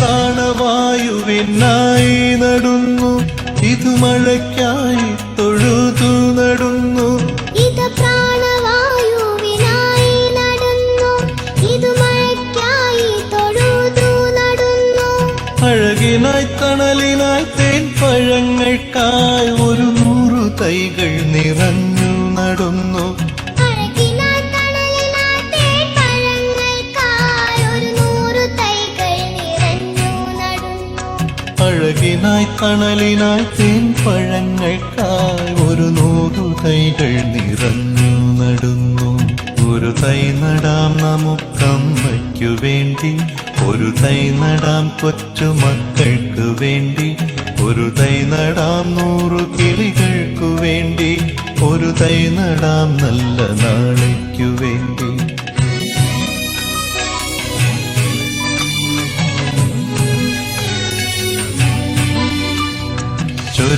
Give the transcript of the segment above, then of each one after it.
പ്രാണവായുവിനായി നടുന്നു. ഇത് മഴയ്ക്കായി തൊഴുതു നടുന്നു. ഇത് പ്രാണവായുവിനായി നടന്നു. ഇത് മഴയ്ക്കായി തൊഴുതു നടന്നു. അഴകിനായി തണലിനായി തേൻ പഴങ്ങൾക്കായി ഒരു നൂറു തൈകൾ നിറഞ്ഞു നടുന്നു. അഴകിനായി തണലിനായി തേൻ പഴങ്ങൾക്കായി ഒരു നൂറു തൈകൾ നിറഞ്ഞു നടുന്നു. ഒരു തൈ നടാം നമുക്കമ്മയ്ക്കു വേണ്ടി. ഒരു തൈ നടാം കൊച്ചു മക്കൾക്ക് വേണ്ടി. ഒരു തൈ നടാം നൂറു കിളികൾക്കു വേണ്ടി. ഒരു തൈ നടാം നല്ല നാളേക്കു വേണ്ടി.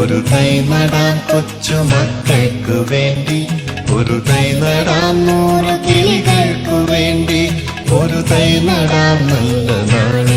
ഒരു തൈ നടാൻ കൊച്ചു മക്കൾക്ക് വേണ്ടി. ഒരു തൈ നടാൻ നൂറ് കിളികൾക്ക് വേണ്ടി. ഒരു തൈ നടാൻ നല്ല നാട്